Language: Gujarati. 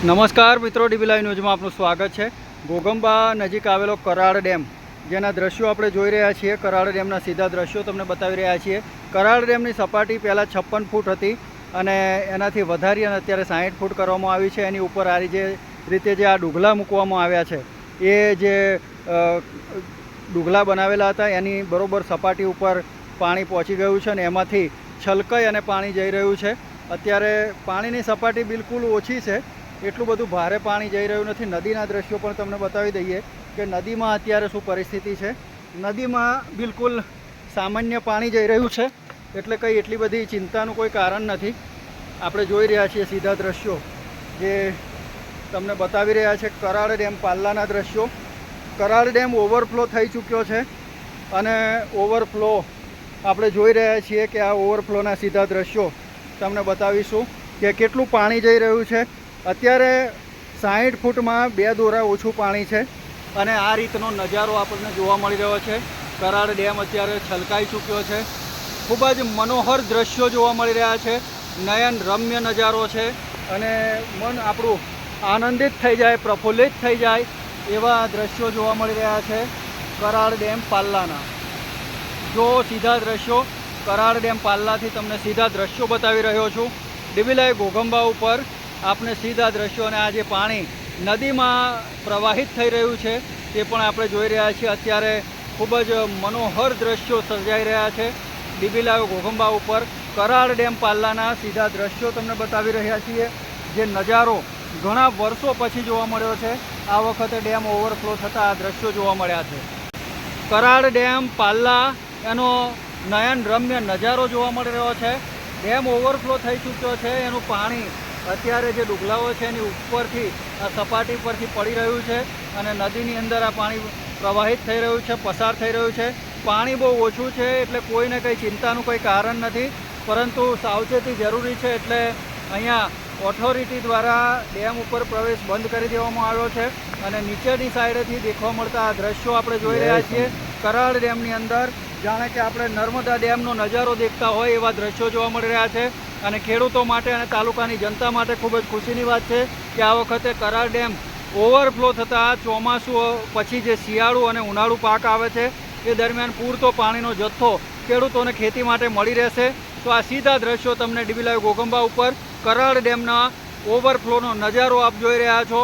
નમસ્કાર મિત્રો, ડીબી લાઈવ ન્યૂઝમાં આપનું સ્વાગત છે. ગોગંબા નજીક આવેલો કરાડ ડેમ, જેના દ્રશ્યો આપણે જોઈ રહ્યા છીએ. કરાડ ડેમના સીધા દ્રશ્યો તમને બતાવી રહ્યા છીએ. કરાડ ડેમની સપાટી પહેલાં છપ્પન ફૂટ હતી અને એનાથી વધારી અને અત્યારે સાહીઠ ફૂટ કરવામાં આવી છે. એની ઉપર આ જે રીતે જે આ ડુગલા મૂકવામાં આવ્યા છે, એ જે ડુઘલા બનાવેલા હતા, એની બરોબર સપાટી ઉપર પાણી પહોંચી ગયું છે અને એમાંથી છલકાઈ અને પાણી જઈ રહ્યું છે. અત્યારે પાણીની સપાટી બિલકુલ ઓછી છે. એટલું બધું ભારે પાણી જઈ રહ્યું નથી. નદીના દ્રશ્યો પણ તમને બતાવી દઈએ કે નદીમાં અત્યારે શું પરિસ્થિતિ છે. નદીમાં બિલકુલ સામાન્ય પાણી જઈ રહ્યું છે. એટલે કંઈ એટલી બધી ચિંતાનું કોઈ કારણ નથી. આપણે જોઈ રહ્યા છીએ સીધા દ્રશ્યો. જે તમને બતાવી રહ્યા છે કરાળ ડેમ પાલ્લાના દ્રશ્યો. કરાળ ડેમ ઓવરફ્લો થઈ ચૂક્યો છે અને ઓવરફ્લો આપણે જોઈ રહ્યા છીએ કે આ ઓવરફ્લોના સીધા દ્રશ્યો તમને બતાવીશું કે કેટલું પાણી જઈ રહ્યું છે. અત્યારે સાહીઠ ફૂટમાં બે દોરા ઓછું પાણી છે અને આ રીતનો નજારો આપણને જોવા મળી રહ્યો છે. કરાડ ડેમ અત્યારે છલકાઈ ચૂક્યો છે. ખૂબ જ મનોહર દ્રશ્યો જોવા મળી રહ્યા છે. નયન રમ્ય નજારો છે અને મન આપણું આનંદિત થઈ જાય, પ્રફુલ્લિત થઈ જાય એવા દ્રશ્યો જોવા મળી રહ્યા છે કરાડ ડેમ પાલ્લાના. જો સીધા દ્રશ્યો, કરાડ ડેમ પાલ્લાથી તમને સીધા દ્રશ્યો બતાવી રહ્યો છું. ડિબિલાઈ ઘોઘંબા ઉપર આપને સીધા દ્રશ્યો અને આ જે પાણી નદીમાં પ્રવાહિત થઈ રહ્યું છે, તે પણ આપણે જોઈ રહ્યા છીએ. અત્યારે ખૂબ જ મનોહર દ્રશ્યો સર્જાઈ રહ્યા છે. ડીબીલા ઘોઘંબા ઉપર કરાડ ડેમ પાલ્લાના સીધા દ્રશ્યો તમને બતાવી રહ્યા છીએ. જે નજારો ઘણા વર્ષો પછી જોવા મળ્યો છે. આ વખતે ડેમ ઓવરફ્લો થતાં આ દ્રશ્યો જોવા મળ્યા છે. કરાડ ડેમ પાલ્લા એનો નયન રમ્ય નજારો જોવા મળી રહ્યો છે. ડેમ ઓવરફ્લો થઈ ચૂક્યો છે. એનું પાણી અત્યારે જે ડુગલાઓ છે એની ઉપરથી આ સપાટી પરથી પડી રહ્યું છે અને નદીની અંદર આ પાણી પ્રવાહિત થઈ રહ્યું છે પસાર થઈ રહ્યું છે. પાણી બહુ ઓછું છે એટલે કોઈને કંઈ ચિંતાનું કોઈ કારણ નથી. પરંતુ સાવચેતી જરૂરી છે એટલે અહીંયા ઓથોરિટી દ્વારા ડેમ ઉપર પ્રવેશ બંધ કરી દેવામાં આવ્યો છે અને નીચેની સાઈડેથી દેખવા મળતા આ દ્રશ્યો આપણે જોઈ રહ્યા છીએ. કરાળ ડેમની અંદર જાણે કે આપણે નર્મદા ડેમનો નજારો દેખતા હોય એવા દ્રશ્યો જોવા મળી રહ્યા છે. અને ખેડૂતો માટે અને તાલુકાની જનતા માટે ખૂબ જ ખુશીની વાત છે કે આ વખતે કરાર ડેમ ઓવરફ્લો થતાં ચોમાસું પછી જે શિયાળુ અને ઉનાળુ પાક આવે છે, એ દરમિયાન પૂરતો પાણીનો જથ્થો ખેડૂતોને ખેતી માટે મળી રહેશે. તો આ સીધા દ્રશ્યો તમને ડીબીલાઈ ગોગંબા ઉપર કરાળ ડેમના ઓવરફ્લોનો નજારો આપ જોઈ રહ્યા છો.